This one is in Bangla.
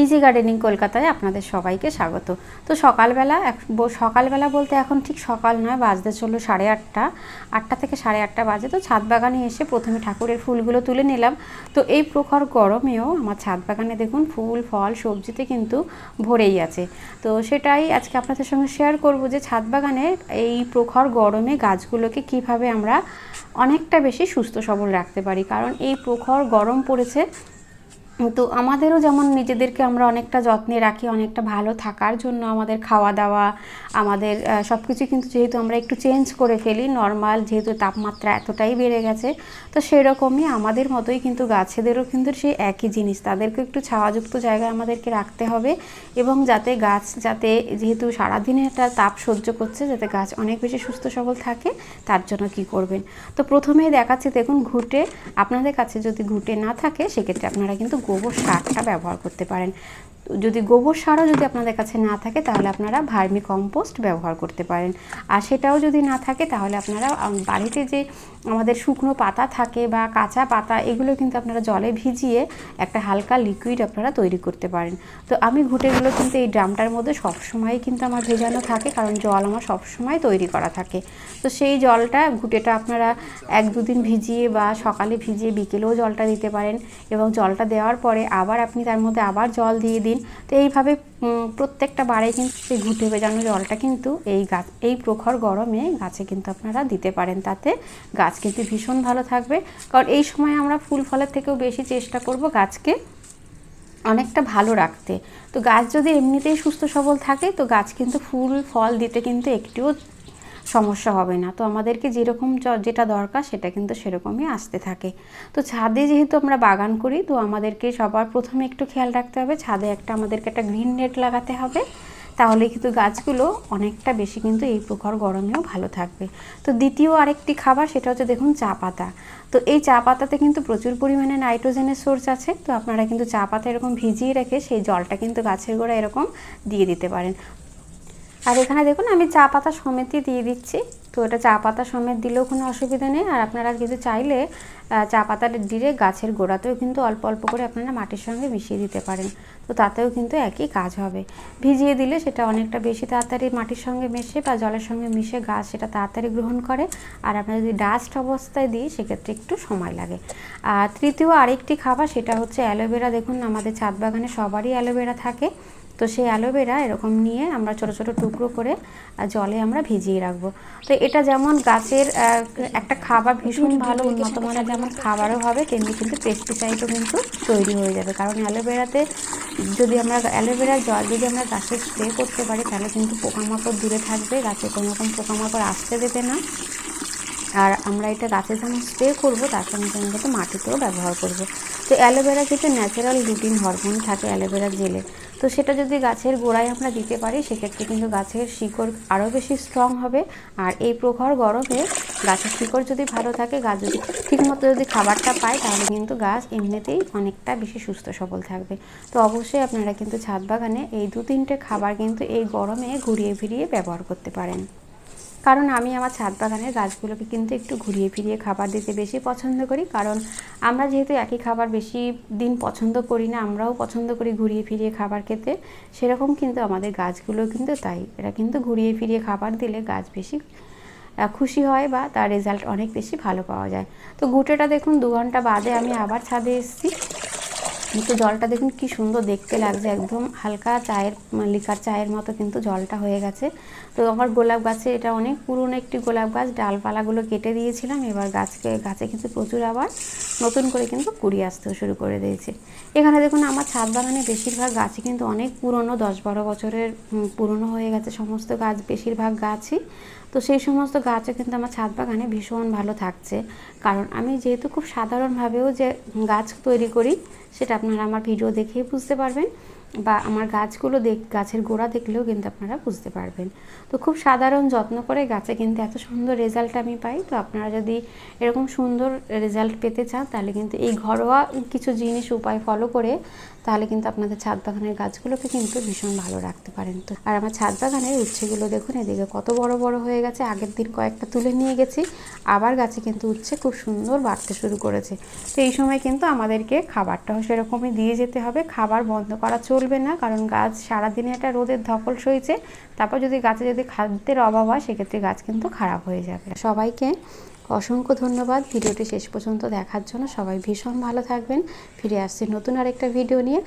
ইজি গার্ডেনিং কলকাতায় আপনাদের সবাইকে স্বাগত। তো সকালবেলা সকালবেলা বলতে এখন ঠিক সকাল নয়, বাজতে চলল সাড়ে আটটা। আটটা থেকে সাড়ে আটটা বাজে। তো ছাদ বাগানে এসে প্রথমে ঠাকুরের ফুলগুলো তুলে নিলাম। তো এই প্রখর গরমেও আমার ছাদ বাগানে দেখুন ফুল, ফল, সবজিতে কিন্তু ভরেই আছে। তো সেটাই আজকে আপনাদের সঙ্গে শেয়ার করব যে ছাদ বাগানে এই প্রখর গরমে গাছগুলোকে কীভাবে আমরা অনেকটা বেশি সুস্থ সবল রাখতে পারি। কারণ এই প্রখর গরম পড়েছে তো আমাদেরও যেমন নিজেদেরকে আমরা অনেকটা যত্নে রাখি, অনেকটা ভালো থাকার জন্য আমাদের খাওয়া দাওয়া আমাদের সব কিছু কিন্তু যেহেতু আমরা একটু চেঞ্জ করে ফেলি নর্মাল যেহেতু তাপমাত্রা এতটাই বেড়ে গেছে, তো সেরকমই আমাদের মতোই কিন্তু গাছেদেরও কিন্তু সেই একই জিনিস, তাদেরকে একটু ছাওয়াযুক্ত জায়গায় আমাদেরকে রাখতে হবে এবং যাতে গাছ, যাতে যেহেতু সারাদিনে একটা তাপ সহ্য করছে, যাতে গাছ অনেক বেশি সুস্থ সবল থাকে, তার জন্য কি করবেন? তো প্রথমেই দেখাচ্ছি, দেখুন ঘুটে, আপনাদের কাছে যদি ঘুটে না থাকে, সেক্ষেত্রে আপনারা কিন্তু গোবর সারটা ব্যবহার করতে পারেন। যদি গোবর সারও যদি আপনাদের কাছে না থাকে, তাহলে আপনারা ভার্মি কম্পোস্ট ব্যবহার করতে পারেন। আর সেটাও যদি না থাকে, তাহলে আপনারা বাড়িতে যে আমাদের শুকনো পাতা থাকে বা কাঁচা পাতা, এগুলো কিন্তু আপনারা জলে ভিজিয়ে একটা হালকা লিকুইড আপনারা তৈরি করতে পারেন। তো আমি ঘুটেগুলো কিন্তু এই ড্রামটার মধ্যে সবসময় কিন্তু আমার ভেজানো থাকে, কারণ জল আমার সবসময় তৈরি করা থাকে। তো সেই জলটা, ঘুটেটা আপনারা এক দুদিন ভিজিয়ে বা সকালে ভিজিয়ে বিকেলেও জলটা দিতে পারেন এবং জলটা দেওয়ার পরে আবার আপনি তার মধ্যে আবার জল দিয়ে দিন। তো এইভাবে প্রত্যেকটা বারে কিন্তু সেই ঘুটে ভেজানো জলটা কিন্তু এই গাছ, এই প্রখর গরমে গাছে কিন্তু আপনারা দিতে পারেন। তাতে গাছ কিন্তু ভীষণ ভালো থাকবে। কারণ এই সময় আমরা ফুল ফলের থেকেও বেশি চেষ্টা করব গাছকে অনেকটা ভালো রাখতে। তো গাছ যদি এমনিতেই সুস্থ সবল থাকে, তো গাছ কিন্তু ফুল, ফল দিতে কিন্তু একটুও সমস্যা হবে না। তো আমাদেরকে যেরকম যেটা দরকার সেটা কিন্তু সেরকমই আসতে থাকে। তো ছাদে যেহেতু আমরা বাগান করি, তো আমাদেরকে সবার প্রথমে একটু খেয়াল রাখতে হবে, ছাদে একটা আমাদেরকে একটা গ্রিন নেট লাগাতে হবে। তাহলে কিন্তু গাছগুলো অনেকটা বেশি কিন্তু এই প্রখর গরমেও ভালো থাকবে। তো দ্বিতীয় আরেকটি খাবার সেটা হচ্ছে দেখুন চা পাতা। তো এই চা পাতাতে কিন্তু প্রচুর পরিমাণে নাইট্রোজেনের সোর্স আছে। তো আপনারা কিন্তু চা পাতা এরকম ভিজিয়ে রেখে সেই জলটা কিন্তু গাছের গোড়া এরকম দিয়ে দিতে পারেন। আর এখানে দেখুন, আমি চা পাতা সমেতই দিয়ে দিচ্ছি। তো এটা চা পাতা সমেত দিলেও কোনো অসুবিধা নেই। আর আপনারা কিন্তু চাইলে চা পাতাটা ডিরেক্ট গাছের গোড়াতেও কিন্তু অল্প অল্প করে আপনারা মাটির সঙ্গে মিশিয়ে দিতে পারেন। তো তাতেও কিন্তু একই কাজ হবে। ভিজিয়ে দিলে সেটা অনেকটা বেশি তাড়াতাড়ি মাটির সঙ্গে মেশে বা জলের সঙ্গে মিশে গাছ সেটা তাড়াতাড়ি গ্রহণ করে। আর আমরা যদি ডাস্ট অবস্থায় দিই, সেক্ষেত্রে একটু সময় লাগে। আর তৃতীয় আরেকটি খাবার, সেটা হচ্ছে অ্যালোভেরা। দেখুন, আমাদের ছাদ বাগানে সবারই অ্যালোভেরা থাকে। তো সেই অ্যালোভেরা এরকম নিয়ে আমরা ছোট ছোট টুকরো করে জলে আমরা ভিজিয়ে রাখব। তো এটা যেমন গাছের একটা খাবার ভীষণ ভালো উন্নত মানের যেমন খাবারও হবে তেমনি কিন্তু পেস্টিসাইডও কিন্তু তৈরি হয়ে যাবে। কারণ অ্যালোভেরাতে যদি আমরা অ্যালোভেরার জল যদি আমরা গাছে স্প্রে করতে পারি তাহলে কিন্তু পোকামাকড় দূরে থাকবে গাছে কোনো রকম পোকামাকড় আসতে দেবে না। আর আমরা এটা গাছে যেমন স্প্রে করব, তার সঙ্গে সঙ্গে কিন্তু মাটিতেও ব্যবহার করব। তো অ্যালোভেরা কিন্তু ন্যাচারাল রুটিন হরমোন থাকে অ্যালোভেরা জেলে। তো সেটা যদি গাছের গোড়ায় আমরা দিতে পারি, সেক্ষেত্রে কিন্তু গাছের শিকড় আরও বেশি স্ট্রং হবে। আর এই প্রখর গরমে গাছের শিকড় যদি ভালো থাকে, গাছ যদি ঠিকমতো যদি খাবারটা পায়, তাহলে কিন্তু গাছ এমনিতেই অনেকটা বেশি সুস্থ সবল থাকবে। তো অবশ্যই আপনারা কিন্তু ছাদ বাগানে এই দু তিনটে খাবার কিন্তু এই গরমে ঘুরিয়ে ফিরিয়ে ব্যবহার করতে পারেন। কারণ আমি আমার ছাদ বাগানের গাছগুলোকে কিন্তু একটু ঘুরিয়ে ফিরিয়ে খাবার দিতে বেশি পছন্দ করি। কারণ আমরা যেহেতু একই খাবার বেশি দিন পছন্দ করি না, আমরাও পছন্দ করি ঘুরিয়ে ফিরিয়ে খাবার খেতে। সেরকম কিন্তু আমাদের গাছগুলো কিন্তু তাই। এরা কিন্তু ঘুরিয়ে ফিরিয়ে খাবার দিলে গাছ বেশি খুশি হয় বা তার রেজাল্ট অনেক বেশি ভালো পাওয়া যায়। তো গুটেটা দেখুন, দু ঘণ্টা বাদে আমি আবার ছাদে এসেছি। কিন্তু জলটা দেখুন কি সুন্দর দেখতে লাগছে। একদম হালকা চায়ের, লিকার চায়ের মতো কিন্তু জলটা হয়ে গেছে। তো আমার গোলাপ গাছে এটা অনেক পুরনো একটি গোলাপ গাছ। ডালপালাগুলো কেটে দিয়েছিলাম। এবার গাছকে, গাছে কিন্তু প্রচুর আবার নতুন করে কিন্তু কুড়ি আসতেও শুরু করে দিয়েছে। এখানে দেখুন, আমার ছাদ বাগানে বেশিরভাগ গাছই কিন্তু অনেক পুরনো, দশ বারো বছরের পুরনো হয়ে গেছে সমস্ত গাছ, বেশিরভাগ গাছই। তো সেই সমস্ত গাছও কিন্তু আমার ছাদ বাগানে ভীষণ ভালো থাকছে। কারণ আমি যেহেতু খুব সাধারণভাবেও যে গাছ তৈরি করি, সেটা আপনারা আমার ভিডিও দেখেই বুঝতে পারবেন। বা আমার গাছগুলো দেখ, গাছের গোড়া দেখলেও কিন্তু আপনারা বুঝতে পারবেন। তো খুব সাধারণ, যত্ন করে গাছে কিন্তু এত সুন্দর রেজাল্ট আমি পাই। তো আপনারা যদি এরকম সুন্দর রেজাল্ট পেতে চান, তাহলে কিন্তু এই ঘরোয়া কিছু জিনিস উপায় ফলো করে তাহলে কিন্তু আপনাদের ছাদ বাগানের গাছগুলোকে কিন্তু ভীষণ ভালো রাখতে পারেন তো। আর আমার ছাদ বাগানের উচ্ছেগুলো দেখুন, এদিকে কত বড় বড় হয়ে গেছে। আগের দিন কয়েকটা তুলে নিয়ে গেছি। আবার গাছে কিন্তু উচ্ছে খুব সুন্দর বাড়তে শুরু করেছে। তো এই সময় কিন্তু আমাদেরকে খাবারটাও সেরকমই দিয়ে যেতে হবে। খাবার বন্ধ করা চলবে না, কারণ গাছ সারাদিনে একটা রোদের ধকল সইছে। তারপর যদি গাছে যদি খাদ্যের অভাব হয়, সেক্ষেত্রে গাছ কিন্তু খারাপ হয়ে যাবে। সবাইকে অসংখ্য ধন্যবাদ। ভিডিওটি শেষ পর্যন্ত দেখার জন্য সবাই ভীষণ ভালো থাকবেন। ফিরে আসছি নতুন আরেকটা ভিডিও নিয়ে।